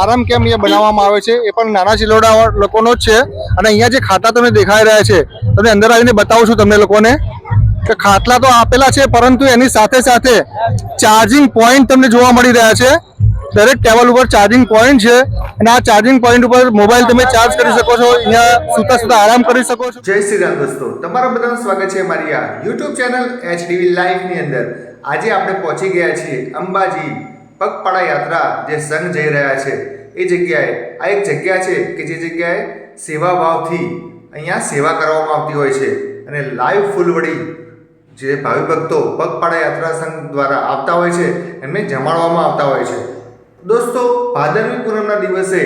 આરામ કેમ્પ અહીંયા બનાવવામાં આવે છે એ પણ નાના ચિલોડા લોકોનો જ છે. અને અહીંયા જે ખાતા તમને દેખાઈ રહ્યા છે તમને અંદર આવીને બતાવું છું તમને લોકોને કે ખાટલા તો આપેલા છે, પરંતુ એની સાથે સાથે ચાર્જિંગ પોઈન્ટ તમને જોવા મળી રહ્યા છે. દરેક ટેબલ ઉપર ચાર્જિંગ પોઈન્ટ છે. અને આ ચાર્જિંગ પોઈન્ટ ઉપર મોબાઈલ તમે ચાર્જ કરી શકો છો, અહીંયા સુતા સુતા આરામ કરી શકો છો. જય શ્રી રામ દોસ્તો. તમારું બધાનું સ્વાગત છે મારી આ યુટ્યુબ ચેનલ એચડીવી લાઈવની અંદર. આજે આપણે પહોંચી ગયા છીએ અંબાજી પગપાળા યાત્રા જે સંઘ જઈ રહ્યા છે, એ જગ્યાએ આ એક જગ્યા છે કે જે જગ્યાએ સેવાભાવથી અહીંયા સેવા કરવામાં આવતી હોય છે અને લાઈવ ફૂલવડી જે ભાવિ ભક્તો પગપાળા યાત્રા સંઘ દ્વારા આવતા હોય છે, એમને જમાડવામાં આવતા હોય છે. દોસ્તો, ભાદરવી પૂનમના દિવસે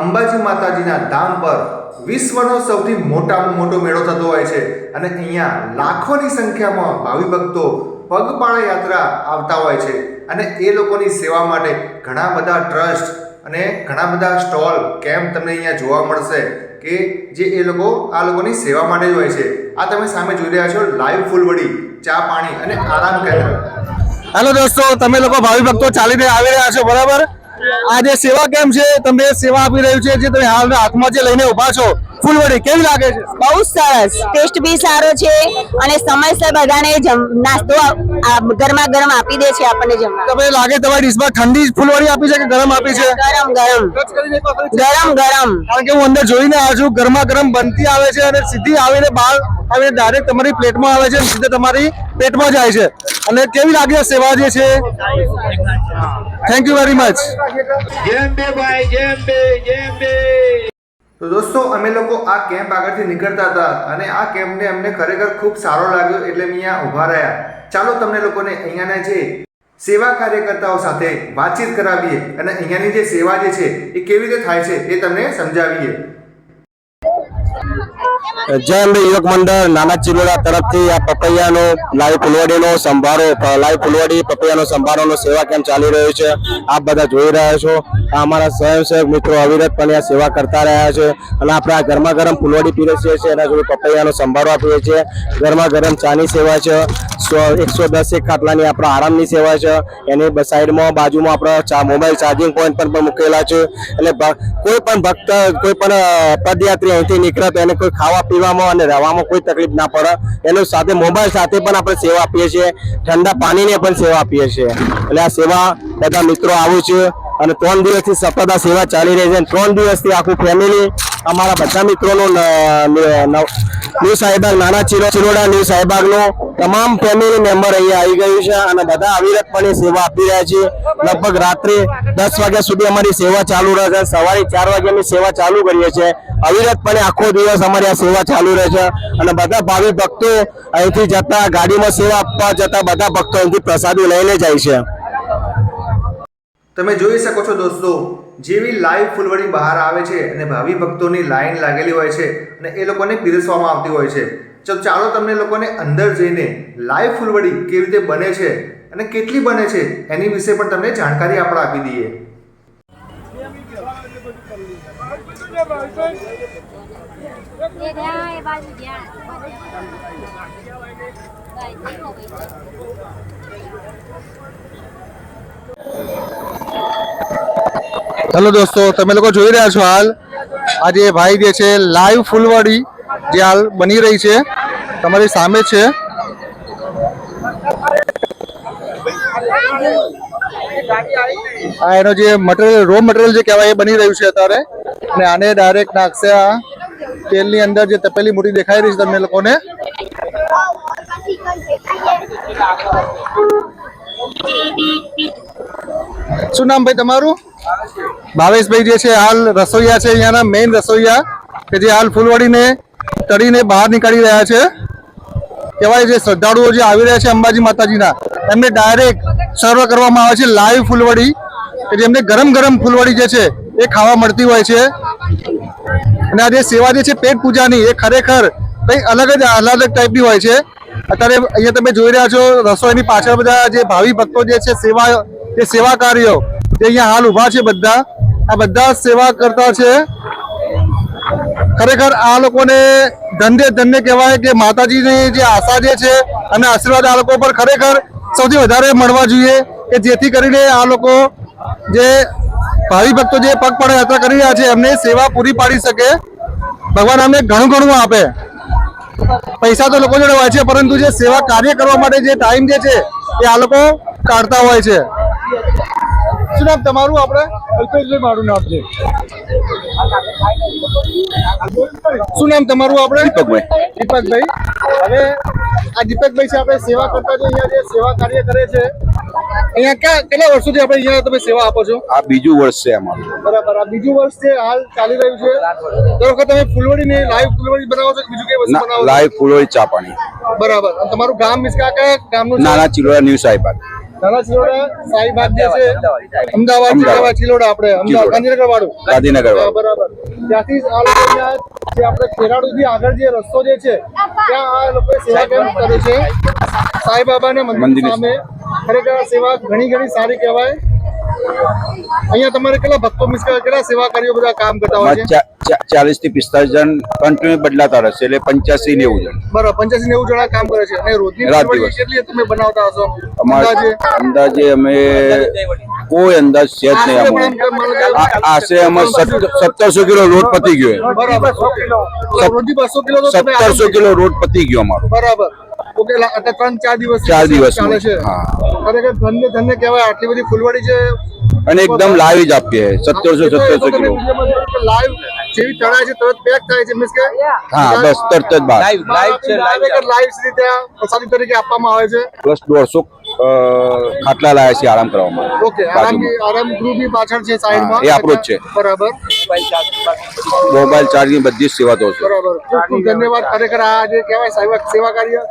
અંબાજી માતાજીના ધામ પર વિશ્વનો સૌથી મોટામાં મોટો મેળો થતો હોય છે અને અહીંયા લાખોની સંખ્યામાં ભાવિ ભક્તો પગપાળા યાત્રા આવતા હોય છે. અને એ લોકોની સેવા માટે ઘણા બધા ટ્રસ્ટ અને ઘણા બધા સ્ટોલ, કેમ્પ તમને અહીંયા જોવા મળશે કે જે એ લોકો, આ લોકોની સેવા માટે જ હોય છે. આ તમે સામે જોઈ રહ્યા છો લાઈવ ફૂલવડી, ચા પાણી અને આરામ કેન્દ્ર. હેલો દોસ્તો, તમે લોકો ભાવિ ભક્તો ચાલીને આવી રહ્યા છો, બરાબર? આ જે સેવા કેમ્પ છે તમને સેવા આપી રહ્યું છે, જે તમે હાલ હાથમાં જે લઈને ઊભા છો ફૂલવડી કેવી લાગે છે? બહુ સરસ. ટેસ્ટ બી સારો છે અને સમયસર બધાને જમ- નાસ્તો ગરમા ગરમ આપી દે છે આપણને જમવા. તમને લાગે તમારી ડીશમાં ઠંડી ફૂલવડી આપી છે કે ગરમ આપી છે? ગરમ ગરમ. ગરમ ગરમ કારણ કે હું અંદર જોઈને આવ્યો છું ગરમા ગરમ બનતી આવે છે અને સીધી આવીને બહાર આવીને ડાયરેક્ટ તમારી પ્લેટમાં આવે છે અને સીધે તમારી પેટમાં જાય છે. અને કેવી લાગે સેવા જે છે? થેન્ક યુ વેરી મચ જેમ બે ભાઈ જેમ બે જેમ બે તો દોસ્તો, અમે લોકો આ કેમ્પ આગળથી નીકળતા હતા અને આ કેમ્પને અમને ખરેખર ખૂબ સારો લાગ્યો એટલે અમે અહીંયા ઊભા રહ્યા. ચાલો તમને લોકોને અહીંયાના જે સેવા કાર્યકર્તાઓ સાથે વાતચીત કરાવીએ અને અહીંયાની જે સેવા જે છે એ કેવી રીતે થાય છે એ તમને સમજાવીએ. જય અંબે યુવક નાના ચિલોડા તરફથી આ પપૈયાનો લાઈવ ફૂલવાડીનો સંભારો લાઈવ ફૂલવાડી પપૈયાનો સંભારોનો સેવા કેમ્પ ચાલી રહ્યો છે. આપ બધા જોઈ રહ્યા છો. આ અમારા સ્વયંસેવક મિત્રો અવિરતપણે આ સેવા કરતા રહ્યા છે. અને આપણે આ ગરમા ગરમ ફુલવાડી પીરસીએ છીએ એના જોડે પપૈયાનો સંભારો આપીએ છીએ. ગરમા ગરમ ચાની સેવા છે. એકસો દસ એક ખાટલાની આપણા આરામની સેવા છે. એની સાઈડમાં, બાજુમાં આપણા મોબાઈલ ચાર્જિંગ પોઈન્ટ પણ પણ મૂકેલા છે. એટલે કોઈ પણ ભક્ત, કોઈ પણ પદયાત્રી અહીંથી નીકળે તો એને કોઈ ખાવા પીવામાં અને રહેવામાં કોઈ તકલીફ ના પડે. એનો સાથે મોબાઈલ સાથે પણ આપણે સેવા આપીએ છીએ. ઠંડા પાણીને પણ સેવા આપીએ છીએ. એટલે આ સેવા બધા મિત્રો આવું છે. અને ત્રણ દિવસથી સતત સેવા ચાલી રહી છે. ત્રણ દિવસથી આખું ફેમિલી અમારા બધા મિત્રોનો ન્યૂ સાહેબાગ, નાના ચિરો, ચિરોડા ન્યૂ સાહેબાગનો તમામ ફેમિલી મેમ્બર અહીંયા આવી ગયું છે અને બધા અવિરતપણે સેવા આપી રહ્યા છે. લગભગ રાત્રે દસ વાગ્યા સુધી અમારી સેવા ચાલુ રહે છે. સવારે ચાર વાગે અમે સેવા ચાલુ કરીએ છીએ. અવિરતપણે આખો દિવસ અમારી આ સેવા ચાલુ રહે છે અને બધા ભાવિ ભક્તો અહીંથી જતા, ગાડીમાં સેવા આપવા જતા બધા ભક્તો અહીંથી પ્રસાદી લઈને જાય છે. તમે જોઈ શકો છો દોસ્તો, જેવી લાઈવ ફૂલવડી બહાર આવે છે અને ભાવિ ભક્તોની લાઈન લાગેલી હોય છે અને એ લોકોને પીરસવામાં આવતી હોય છે. તો ચાલો તમને લોકોને અંદર જઈને લાઈવ ફૂલવડી કેવી રીતે બને છે અને કેટલી બને છે એની વિશે પણ તમને જાણકારી આપણે આપી દઈએ. એ હેલો દોસ્તો, તમે લોકો જોઈ રહ્યા છો હાલ? આજે ભાઈ જે છે, લાઈવ ફૂલવાડી જે હાલ બની રહી છે, તમારી સામે છે. આ એનો જે મટીરિયલ રો મટીરિયલ જે કહેવાય, એ બની રહ્યું છે અત્યારે. અને આને ડાયરેક્ટ નાખશે આ તેલની અંદર જે તપેલી મોટી દેખાઈ રહી છે તમને લોકોને. શું નામ ભાઈ તમારું? ભાવેશભાઈ જે છે, હાલ રસોઈયા છે, અહીંયાના મેઇન રસોઈયા કે જે હાલ ફૂલવાડીને તળીને બહાર નીકાળી રહ્યા છે. કહેવાય જે શ્રદ્ધાળુઓ જે આવી રહ્યા છે અંબાજી માતાજીના, એમને ડાયરેક્ટ સર્વ કરવામાં આવે છે લાઈવ ફૂલવડી. કે જેમને ગરમ ગરમ ફૂલવડી જે છે, એ ખાવા મળતી હોય છે. અને આ જે સેવા જે છે, પેટ પૂજાની, એ ખરેખર કંઈ અલગ જ અલગ ટાઈપની હોય છે. અત્યારે અહીંયા તમે જોઈ રહ્યા છો, રસોઈની પાછળ બધા જે ભાવિ ભક્તો જે છે, સેવા જે સેવા કાર્યો જે અહીંયા હાલ ઊભા છે બધા, આ બધા સેવા કરતા છે. ખરેખર આ લોકોને ધન્ય ધન્ય કહેવાય કે માતાજીની જે આશા જે છે અને આશીર્વાદ આ લોકો પર ખરેખર સૌથી વધારે મળવા જોઈએ કે જેથી કરીને આ લોકો જે ભાવિ ભક્તો જે પગપાળા યાત્રા કરી રહ્યા છે, એમને સેવા પૂરી પાડી શકે. ભગવાન અમને ઘણું ઘણું આપે. પૈસા તો લોકો જોડે હોય છે, પરંતુ જે સેવા કાર્ય કરવા માટે જે ટાઈમ જે છે, એ આ લોકો કાઢતા હોય છે. શું નામ તમારું આપણે? અલ્પેશભાઈ મારું નામ છે. શું નામ તમારું આપણે? દીપકભાઈ. દીપકભાઈ. હવે આ દીપકભાઈ છે આપણે સેવા કરતા જે અહીંયા જે સેવા કાર્ય કરે છે અહીંયા ક્યાં કેટલા વર્ષોથી આપણે અહીંયા તમે સેવા આપો છો? આ બીજું વર્ષ છે અમારું. બરાબર આ બીજું વર્ષ છે હાલ ચાલી રહ્યું છે. દર વખત તમે ફૂલવડી ને લાઈવ ફૂલવડી બનાવો છો કે બીજું કઈ વસ્તુ બનાવો લાઈવ ફૂલોડી ચા પાણી બરાબર તમારું ગામ મિસ કયા ગામનું છે? નાના ચિલોડા ન્યૂ સાહેબાગ. નાના ચિલોડા સાઈબાગ જે છે અમદાવાદ. ચિલોડા ચિલોડા આપણે અમદાવાદ ગાંધીનગર વાળું ગાંધીનગર બરાબર. ત્યાંથી જ આ લોકો જે આપણે ખેરાડુથી આગળ જે રસ્તો જે છે ત્યાં આ લોકો સેવા કેમ્પ કરે છે. સાંઈબાબાને મંદિર મંદિરની સામે. ખરેખર સેવા ઘણી ઘણી સારી કહેવાય. અહીંયા તમારે કેટલા ભક્તો મિસ કેટલા સેવા કાર્યો બધા કામ કરતા હોય છે? ચાલીસથી પિસ્તાલીસ જણ કન્ટિન્યુ બદલાતા રહેશે એટલે પંચ્યાસી નેવું જણ. બરાબર પંચ્યાસી નેવું જણા કામ કરે છે. અને રોજની રાત દિવસ. કેટલી તમે બનાવતા હશો? અમારે અંદાજે? અંદાજે અમે કોઈ અંદાજ છે જ નહીં આશરે અમારે. સત્તરસો કિલો રોડ પતી ગયો બરાબર. સત્તરસો કિલો રોડ પતી ગયો અમારો. બરાબર. ઓકે એટલે ત્રણ ચાર દિવસ ચાર દિવસ ચાલે છે. ખરેખર ધન્ય ધન્ય કહેવાય આટલી બધી ફૂલવાડી છે અને એકદમ લાઈવ જ આપીએ સત્તરસો સત્તરસો કિલો. લાઈવ જેવી છે તરત પેક થાય છે મીન્સ કે? હા બસ તરત જ બાર લાઈવ લાઈવ લાઈવ રીતે પ્રસાદી તરીકે આપવામાં આવે છે. પ્લસ દોઢસો અ, ખાટલા લાયા છે આરામ કરવા માટે ઓકે આરામ. આરામ ગૃહ બી પાછળ છે સાઈડમાં એ આપણું જ છે. બરાબર. મોબાઈલ ચાર્જિંગ બધી. જ સેવા તો છે. બરાબર. ખૂબ ખૂબ ધન્યવાદ. ખરેખર આ જે કહેવાય સેવા સેવા કાર્ય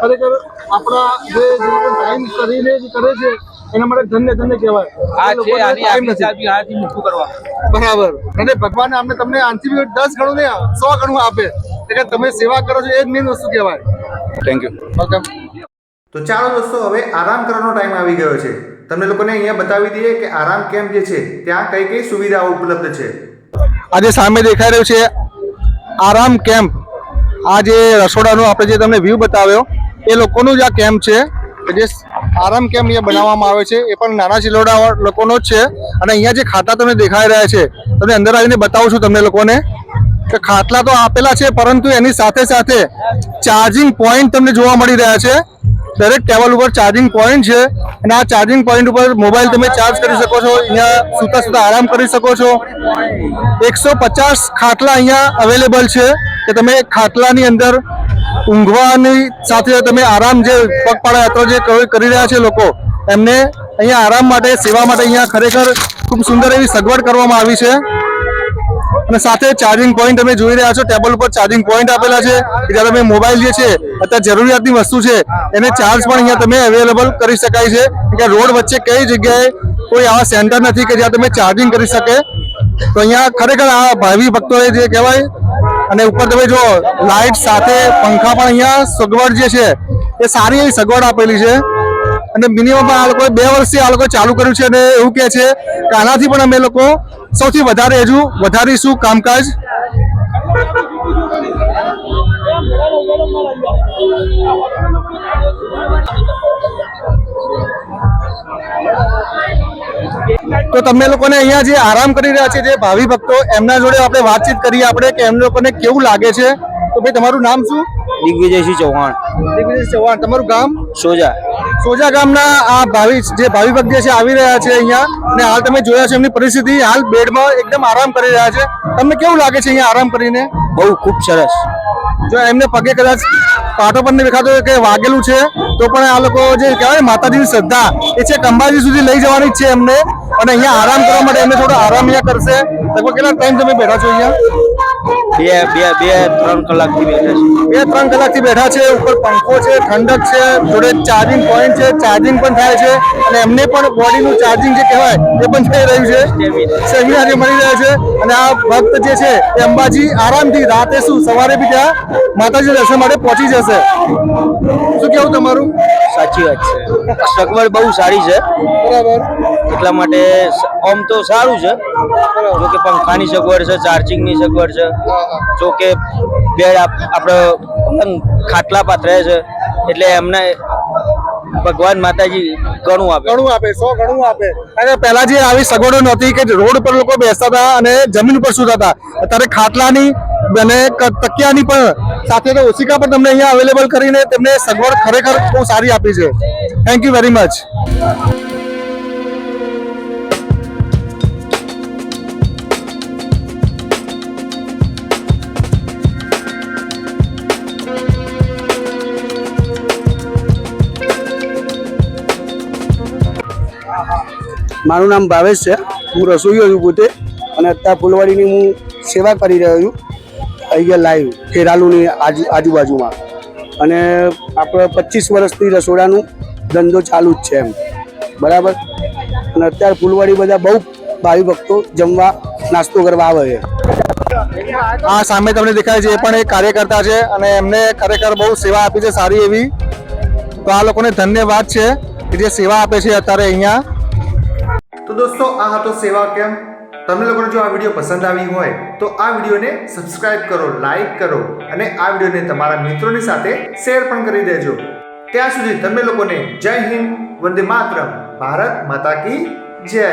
ખરેખર આપણા જે ટાઈમ કરીને જ કરે છે એના માટે ધન્ય ધન્ય કહેવાય. આ છે આની કરવા. બરાબર. અને ભગવાન અમને તમને આનથી બી દસ ગણું ને સો ગણું આપે. એટલે તમે સેવા કરો છો એ જ મેઇન વસ્તુ કહેવાય. થેન્ક યુ વેલકમ તો ચાલો દોસ્તો હવે આરામ કરવાનો ટાઈમ આવી ગયો છે. તમને લોકોને અહીંયા બતાવી દઈએ કે આરામ કેમ્પ જે છે ત્યાં કઈ કઈ સુવિધાઓ ઉપલબ્ધ છે? આજે સામે દેખાઈ રહ્યું છે આરામ કેમ્પ. આ જે રસોડાનો આપણે જે તમને વ્યૂ બતાવ્યો, એ લોકોનું જ આ કેમ્પ છે. જે આરામ કેમ્પ અહીંયા બનાવવામાં આવે છે, એ પણ નાના ચિલોડા લોકોનો જ છે. અને અહીંયા જે ખાતા તમને દેખાઈ રહ્યા છે, તમને અંદર આવીને બતાવું છું તમને લોકોને. કે ખાટલા તો આપેલા છે, પરંતુ એની સાથે સાથે ચાર્જિંગ પોઈન્ટ તમને જોવા મળી રહ્યા છે. દરેક ટેબલ ઉપર ચાર્જિંગ પોઈન્ટ છે. અને આ ચાર્જિંગ પોઈન્ટ ઉપર મોબાઈલ તમે ચાર્જ કરી શકો છો. અહીંયા સુતા સુતા આરામ કરી શકો છો. એકસો પચાસ ખાટલા અહીંયા અવેલેબલ છે કે તમે ખાટલાની અંદર ઊંઘવાની સાથે તમે આરામ જે પગપાળા યાત્રા જે કરી- કરી રહ્યા છે લોકો, એમને અહીંયા આરામ માટે, સેવા માટે અહીંયા ખરેખર ખૂબ સુંદર એવી સગવડ કરવામાં આવી છે. અને સાથે ચાર્જિંગ પોઈન્ટ તમે જોઈ રહ્યા છો ટેબલ ઉપર ચાર્જિંગ પોઈન્ટ આપેલા છે જ્યારે તમે મોબાઈલ જે છે, અત્યારે જરૂરિયાતની વસ્તુ છે, એને ચાર્જ પણ અહીંયા તમે અવેલેબલ કરી શકાય છે. કે રોડ વચ્ચે કઈ જગ્યાએ કોઈ આવા સેન્ટર નથી કે જ્યાં તમે ચાર્જિંગ કરી શકે. તો અહીંયા ખરેખર આ ભાવિ ભક્તોએ જે કહેવાય, અને ઉપર તમે જો લાઇટ સાથે પંખા પણ અહીંયા સગવડ જે છે, એ સારી એવી સગવડ આપેલી છે. અને મિનિમમ આ લોકોએ બે વર્ષથી આ લોકો ચાલુ કર્યું છે અને એવું કહે છે કે આનાથી પણ અમે લોકો સૌથી વધારે હજુ વધારીશું કામકાજ. તો તમે લોકોને અહીંયા જે આરામ કરી રહ્યા છે જે ભાવિ ભક્તો એમના જોડે આપણે વાતચીત કરીએ આપણે કે એમ લોકોને કેવું લાગે છે? તો ભાઈ તમારું નામ શું? દિગ્વિજયસિંહ ચૌહાણ. દિગ્વિજય ચૌહાણ તમારું ગામ? સોજા. સોજા ગામના આ ભાવિ જે ભાવિ ભક્ત છે આવી રહ્યા છે અહીંયા. અને હાલ તમે જોયા છે એમની પરિસ્થિતિ. હાલ બેડમાં એકદમ આરામ કરી રહ્યા છે. તમને કેવું લાગે છે અહીંયા આરામ કરીને? બહુ ખૂબ સરસ. જો એમને પગે કદાચ પાટો પણ દેખાતો કે વાગેલું છે તો પણ આ લોકો જે કહેવાય માતાજીની શ્રદ્ધા એ છે અંબાજી સુધી લઈ જવાની છે એમને. અને અહીંયા આરામ કરવા માટે એમને થોડો આરામ અહીંયા કરશે. લગભગ કેટલા ટાઈમ તમે બેઠા છો અહીંયા? બે બે બે ત્રણ કલાકથી બેઠા છે. બે ત્રણ કલાકથી બેઠા છે ઉપર પંખો છે ઠંડક છે જોડે ચાર્જિંગ પોઈન્ટ છે ચાર્જિંગ પણ થાય છે અને એમને પણ બોડીનું ચાર્જિંગ જે કહેવાય એ પણ થઈ રહ્યું છે. સેમિનાર જે મળી રહ્યા છે અને આ ભક્ત જે છે એ અંબાજી આરામથી રાતે શું સવારે બી ત્યાં માતાજી દર્શન માટે પહોંચી જશે. શું કેવું તમારું? સાચી વાત છે. સગવડ બહુ સારી છે. બરાબર. એટલા માટે આમ તો સારું છે. જો કે પંખાની સગવડ છે ચાર્જિંગની સગવડ છે. જો કે બેડ આપણો ખાટલા પાથરે છે, એટલે એમને ભગવાન માતાજી ઘણું આપે. ઘણું આપે, સો ઘણું આપે. અને પહેલા જે આવી સગવડો નહોતી કે રોડ પર લોકો બેસતા હતા અને જમીન ઉપર સુતા હતા. અત્યારે ખાટલાની અને તકિયાની પણ સાથે તો ઓશિકા પણ તમને અહીંયા અવેલેબલ કરીને તેમને સગવડ ખરેખર બહુ સારી આપી છે. થેન્ક યુ વેરી મચ મારું નામ ભાવેશ છે. હું રસોઈયો છું પોતે અને અત્યારે ફૂલવાડીની હું સેવા કરી રહ્યો છું. અહીંયા લાઈવ ખેરાલુની આજુ, આજુબાજુમાં. અને આપણે પચીસ વર્ષથી રસોડાનું ધંધો ચાલુ જ છે એમ. બરાબર? અને અત્યારે ફૂલવાડી બધા બહુ ભાવિ ભક્તો જમવા નાસ્તો કરવા આવે છે. આ સામે તમને દેખાય છે, એ પણ એક કાર્યકર્તા છે અને એમને ખરેખર બહુ સેવા આપી છે, સારી એવી. તો આ લોકોને ધન્યવાદ છે કે જે સેવા આપે છે અત્યારે અહીંયા. દોસ્તો, આ હતો સેવા કેમ્પ. તમને લોકોને જો આ વીડિયો પસંદ આવી હોય, તો આ વિડીયોને સબસ્ક્રાઇબ કરો લાઈક કરો અને આ વિડીયોને તમારા મિત્રોની સાથે શેર પણ કરી દેજો. ત્યાં સુધી તમે લોકોને જય હિન્દ, વંદે માતરમ, ભારત માતા કી જય.